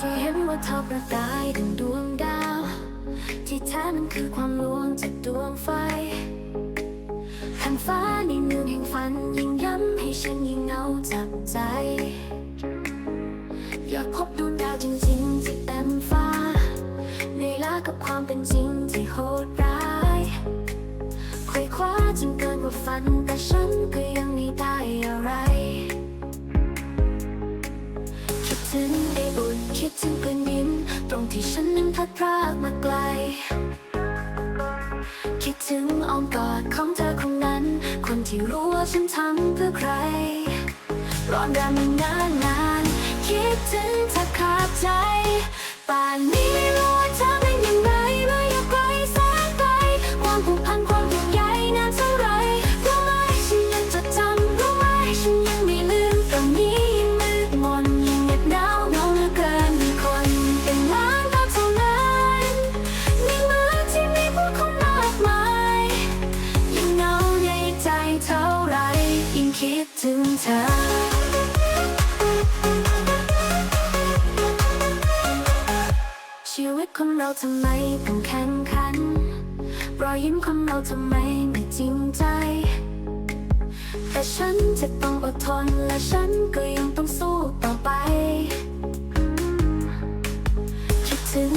ที่เห็นว่าเธอประกายดังดวงดาว ที่แท้มันคือความลวงจากดวงไฟทันฟ้าในเมืองแห่งฝันยิ่งย้ำให้ฉันยิ่งเงาจับใจ อยากพบดวงดาวจริงๆที่เต็มฟ้าเหนื่อยล้ากับความเป็นจริงที่โหดร้ายไขว่คว้าจนเกินกว่าฝันแต่ฉัน คิดถึงเพื่อนยิ้ม ตรงที่ฉันนั้นพัดพรากมาไกล คิดถึงอ้อมกอดของเธอคนนั้น คนที่รู้ว่าฉันทำเพื่อใคร ร้อนแรงมานานนานคิดถึงเธอขาดใจป่านนี้ ถึงเธอ ชีวิตของเราทำไมต้องแข่งขัน รอยยิ้มของเราทำไมไม่จริงใจ แต่ฉันจะต้องอดทนและฉันก็ยังต้องสู้ต่อไป คิดถึง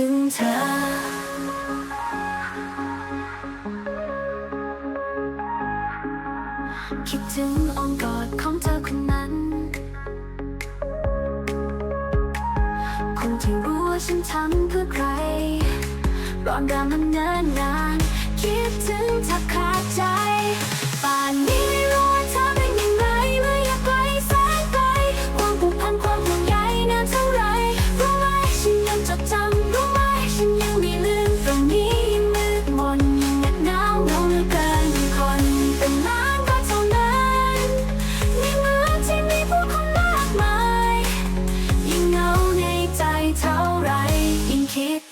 ถึงเธอ คิดถึงอ้อมกอดของเธอคนนั้นคงที่รู้ว่าฉันทำเพื่อใครรอนแรงมันเนิ่นนาน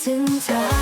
ถึงเธอ